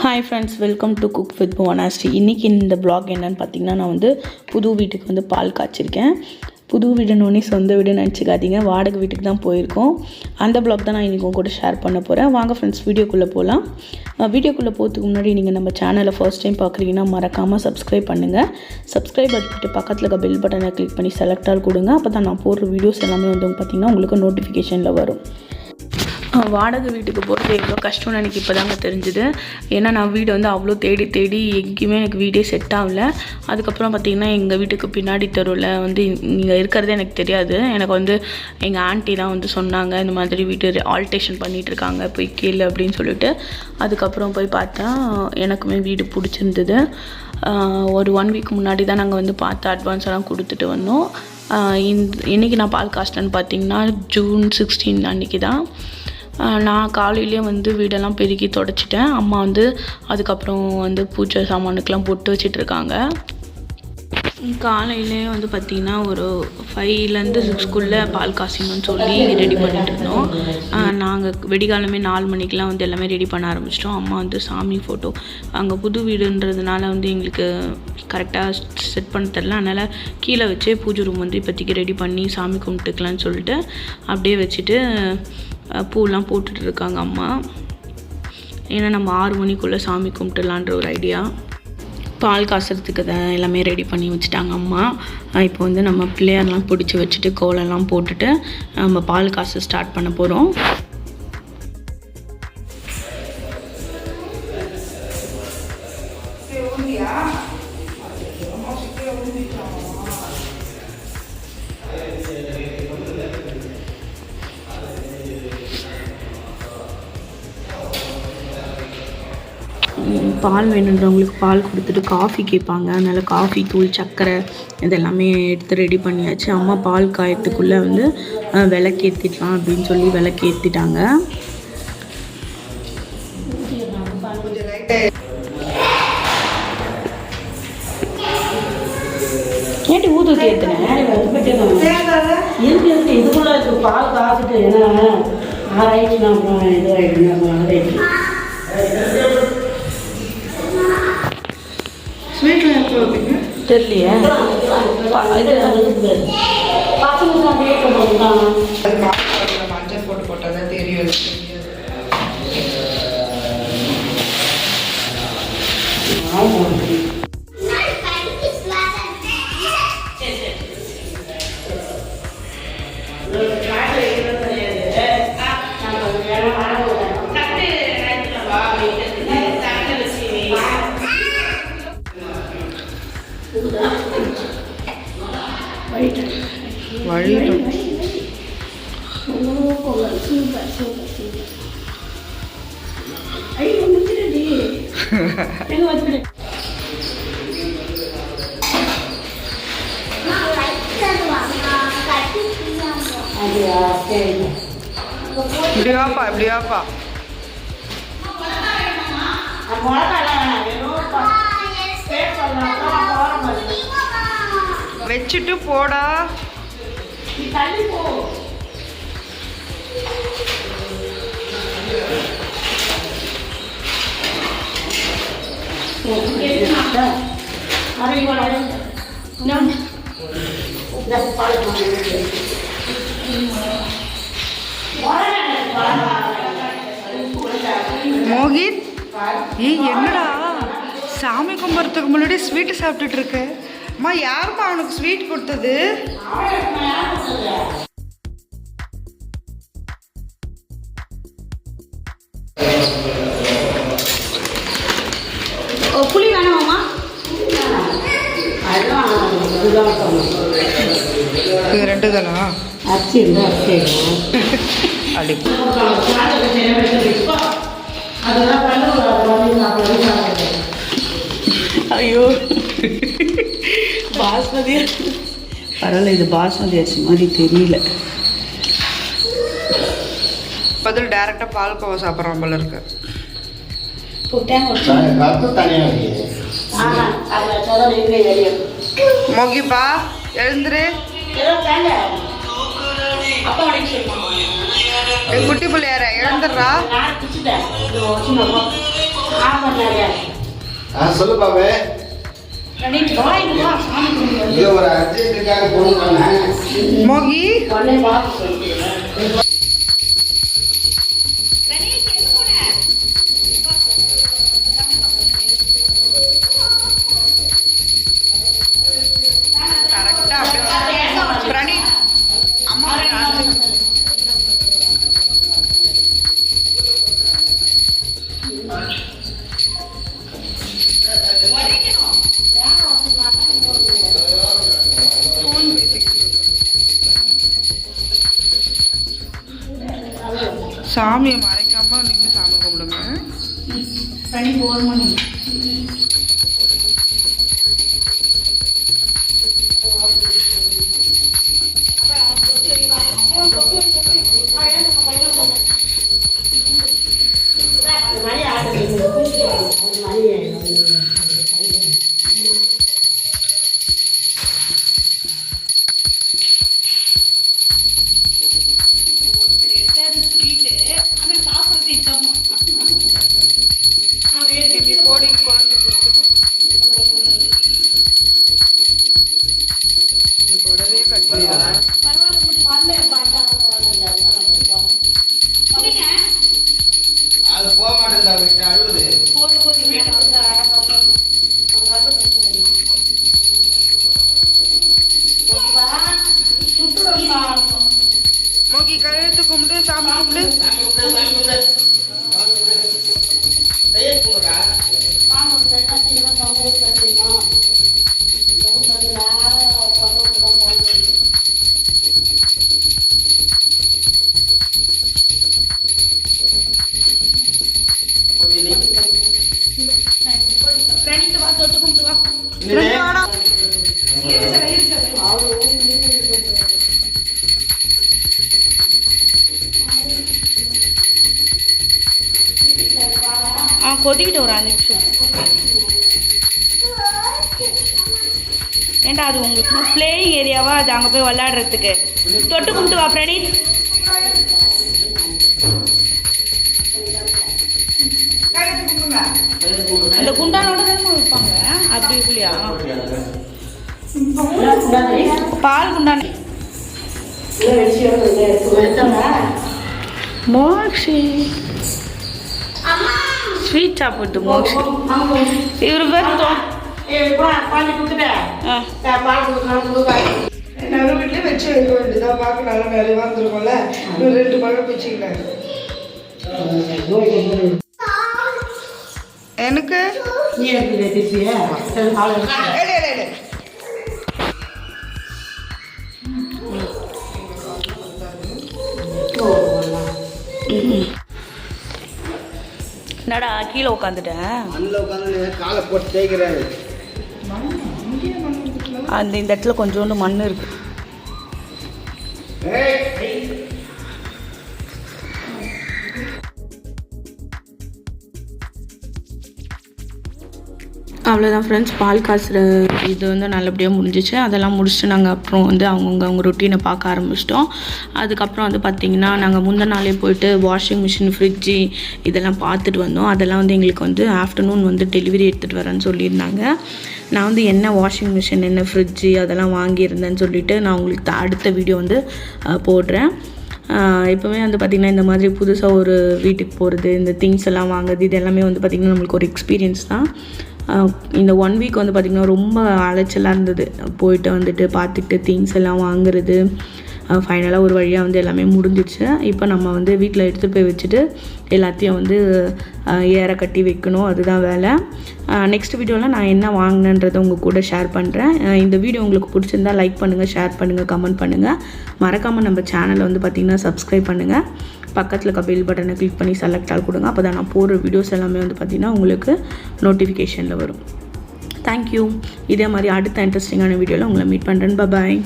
Hi friends welcome to cook with Bhuvanashree இன்றைக்கி இந்த black என்னன்னு பார்த்தீங்கன்னா நான் வந்து புது வீட்டுக்கு வந்து பால் காய்ச்சிருக்கேன். புது வீடுனோடனே சொந்த வீடுன்னு நினச்சிக்காதீங்க. வாடகை வீட்டுக்கு தான் போயிருக்கோம். அந்த பிளாக் தான் நான் இன்றைக்கி உங்க கூட ஷேர் பண்ண போகிறேன் வாங்க ஃப்ரெண்ட்ஸ் வீடியோக்குள்ளே போகலாம் வீடியோக்குள்ளே போகிறதுக்கு முன்னாடி நீங்கள் நம்ம சேனலை ஃபர்ஸ்ட் டைம் பார்க்குறீங்கன்னா மறக்காமல் சப்ஸ்கிரைப் பண்ணுங்கள் சப்ஸ்கிரைப் பண்ணிட்டு பக்கத்தில் இருக்க பெல் பட்டனை கிளிக் பண்ணி செலக்டால் கொடுங்க. அப்போ தான் நான் போடுற வீடியோஸ் எல்லாமே வந்து பார்த்தீங்கன்னா உங்களுக்கு நோட்டிஃபிகேஷனில் வரும். வாடகை வீட்டுக்கு போகிறது எவ்வளோ கஷ்டம்னு எனக்கு இப்போ தாங்க தெரிஞ்சுது. ஏன்னா நான் வீடு வந்து அவ்வளோ தேடி தேடி எங்கேயுமே எனக்கு வீடே செட் ஆகல. அதுக்கப்புறம் பார்த்திங்கன்னா எங்கள் வீட்டுக்கு பின்னாடி தெருவில் வந்து நீங்கள் இருக்கிறதே எனக்கு தெரியாது. எனக்கு வந்து எங்கள் ஆண்டி தான் வந்து சொன்னாங்க இந்த மாதிரி வீட்டு ஆல்டேஷன் பண்ணிகிட்ருக்காங்க போய் கீழே அப்படின்னு சொல்லிட்டு. அதுக்கப்புறம் போய் பார்த்தா எனக்குமே வீடு பிடிச்சிருந்தது. ஒரு ஒன் வீக் முன்னாடி தான் நாங்கள் வந்து பார்த்து அட்வான்ஸ் எல்லாம் கொடுத்துட்டு வந்தோம். இந்த இன்றைக்கி நான் பால் காஸ்டன்னு பார்த்தீங்கன்னா ஜூன் சிக்ஸ்டீன் அன்றைக்கி தான். நான் காலையிலேயே வந்து வீடெல்லாம் பெருக்கி தொடச்சிட்டேன். அம்மா வந்து அதுக்கப்புறம் வந்து பூஜை சாமானுக்கெலாம் பொட்டு வச்சிட்ருக்காங்க. காலையிலே வந்து பார்த்திங்கன்னா ஒரு ஃபைவ்லேருந்து சிக்ஸ்க்குள்ளே பால் காசிங்கன்னு சொல்லி ரெடி பண்ணிட்டு இருந்தோம் நாங்கள் வெடிகாலமே நாலு மணிக்கெலாம் வந்து எல்லாமே ரெடி பண்ண ஆரம்பிச்சிட்டோம். அம்மா வந்து சாமி ஃபோட்டோ அங்கே புது வீடுன்றதுனால வந்து எங்களுக்கு கரெக்டாக செட் பண்ண தெரில அதனால் கீழே வச்சே பூஜை ரூம் வந்து இப்போதைக்கு ரெடி பண்ணி சாமி கும்பிட்டுக்கலான்னு சொல்லிட்டு அப்படியே வச்சுட்டு பூலாம் போட்டுட்டு இருக்காங்க அம்மா. ஏன்னா நம்ம ஆறு மணிக்குள்ளே சாமி கும்பிட்டுலான்ற ஒரு ஐடியா பால் காசுறதுக்கு தான் எல்லாமே ரெடி பண்ணி வச்சுட்டாங்க அம்மா. இப்போ வந்து நம்ம பிள்ளையார்லாம் பிடிச்சி வச்சுட்டு கோலம்லாம் போட்டுட்டு நம்ம பால் காசு ஸ்டார்ட் பண்ண போகிறோம் பால் வேணுன்றவங்களுக்கு பால் கொடுத்துட்டு காஃபி கேட்பாங்க. அதனால் காஃபி தூள் சர்க்கரை இதெல்லாமே எடுத்து ரெடி பண்ணியாச்சு. அம்மா பால் காயத்துக்குள்ளே வந்து விளக்கேற்றிடலாம் அப்படின்னு சொல்லி விளக்கேற்றிட்டாங்க கேட்டு ஊதுவத்தி ஏற்றுனேன் இருக்கு இதுக்குள்ள பால் காசுட்டு என்ன? ஆராய்ச்சினா நான் இது ஸ்வீட்டில் எப்போ வைப்பீங்க தெரியலையே. மஞ்சள் போட்டு போட்டால் தான் தெரியும் தெரியாது இப்படி வாப்பா இப்படி வாப்பா வச்சுட்டு போடா நீ மோகித் ஏய் என்னடா? சாமி கும்பிட்றதுக்கு முன்னாடி ஸ்வீட்டு சாப்பிட்டுட்டு இருக்க. அம்மா யாரும்மா அவனுக்கு ஸ்வீட் கொடுத்தது? புளி சொன்னேன். இது ரெண்டு தானா இருந்தால். அப்படி சாப்பிடுறது ஐயோ. பாஸ்மதி. பரவாயில்ல இது பாஸ்மதி அரிசி மாதிரி தெரியல. பதில் டேரெக்டாக பால் கோவா சாப்பிட்றான் போல இருக்கு. கருத்து தனியாக அப்பா சொல்லுமா ஏய், குட்டி பிள்ளையார நான் பிடிச்சிட்டேன் இது சாமியை மறைக்காம நின்று சாமி கும்பிடுங்க பனி போர் மணி மணி ஆடுது மணி இந்த புடவையே கட்டியா அது போக மாட்டேன் தான் விட்டு அழுவுது மோகி கழுத்து கும்பிட்டு சாமி கும்பிட்டு சாமி ஆ கொதிக்கிட்டு ஒரு அஞ்சு நிமிஷம். ஏன்டா அது உங்களுக்கு பிளேயிங் ஏரியாவா அது அங்கே போய் விளையாடுறதுக்கு. தொட்டு கும்பிட்டு வா பிரணீத் அந்த குண்டானோட தானே வைப்பாங்க? அப்படி இல்லையா பால் குண்டான. மோக்ஷி. ஸ்வீட் சாப்பிட்டு மோக்ஷி இவர் பேர் நடு வீட்லயே வச்சு வைக்க வேண்டியதான் பார்க்க நல்லா நிறைய வந்துருக்கும்ல இன்னும் ரெண்டு பழம் வச்சுக்கலாம் எனக்கு என்னடா கீழே உட்காந்துட்டேன் மண்ணில் உட்காந்து காலை போட்டு தேய்க்கிறாரு அந்த இந்த இடத்துல கொஞ்சோண்டு மண் இருக்கு. அவ்வளோதான் ஃப்ரெண்ட்ஸ் பால் காசுற இது வந்து நல்லபடியாக முடிஞ்சிச்சு. அதெல்லாம் முடிச்சுட்டு நாங்கள் அப்புறம் வந்து அவங்கவுங்க அவங்க ரொட்டீனை பார்க்க ஆரம்பிச்சிட்டோம். அதுக்கப்புறம் வந்து பார்த்திங்கன்னா நாங்கள் முந்தின நாளே போயிட்டு வாஷிங் மிஷின் ஃப்ரிட்ஜு இதெல்லாம் பார்த்துட்டு வந்தோம். அதெல்லாம் வந்து எங்களுக்கு வந்து ஆஃப்டர்நூன் வந்து டெலிவரி எடுத்துகிட்டு வரேன்னு சொல்லியிருந்தாங்க. நான் வந்து என்ன வாஷிங் மிஷின் என்ன ஃப்ரிட்ஜு அதெல்லாம் வாங்கியிருந்தேன்னு சொல்லிவிட்டு நான் உங்களுக்கு அடுத்த வீடியோ வந்து போடுறேன். எப்போவுமே வந்து பார்த்திங்கன்னா இந்த மாதிரி புதுசாக ஒரு வீட்டுக்கு போகிறது இந்த திங்ஸ் எல்லாம் வாங்குறது இது எல்லாமே வந்து பார்த்திங்கன்னா நம்மளுக்கு ஒரு எக்ஸ்பீரியன்ஸ் தான். இந்த ஒன் வீக் வந்து பார்த்திங்கன்னா ரொம்ப அலைச்சலாக இருந்தது. போயிட்டு வந்துட்டு பார்த்துட்டு திங்ஸ் எல்லாம் வாங்குறது ஃபைனலாக ஒரு வழியாக வந்து எல்லாமே முடிஞ்சிடுச்சு. இப்போ நம்ம வந்து வீட்டில் எடுத்துகிட்டு போய் வச்சுட்டு எல்லாத்தையும் வந்து ஏற கட்டி வைக்கணும். அதுதான் வேலை. நெக்ஸ்ட் வீடியோவில் நான் என்ன வாங்கினேன்றதை உங்கள் கூட ஷேர் பண்ணுறேன் இந்த வீடியோ உங்களுக்கு பிடிச்சிருந்தா லைக் பண்ணுங்கள் ஷேர் பண்ணுங்கள் கமெண்ட் பண்ணுங்கள் மறக்காமல் நம்ம சேனலை வந்து பார்த்திங்கன்னா சப்ஸ்கிரைப் பண்ணுங்கள் பக்கத்தில் இருக்க பெல் பட்டனை கிளிக் பண்ணி செலக்ட் ஆல் கொடுங்க. அப்போ தான் நான் போடுற வீடியோஸ் எல்லாமே வந்து பார்த்திங்கன்னா உங்களுக்கு நோட்டிஃபிகேஷனில் வரும். தேங்க்யூ இதே மாதிரி அடுத்த இன்ட்ரெஸ்டிங்கான வீடியோவில் உங்களை மீட் பண்ணுறேன் பாய்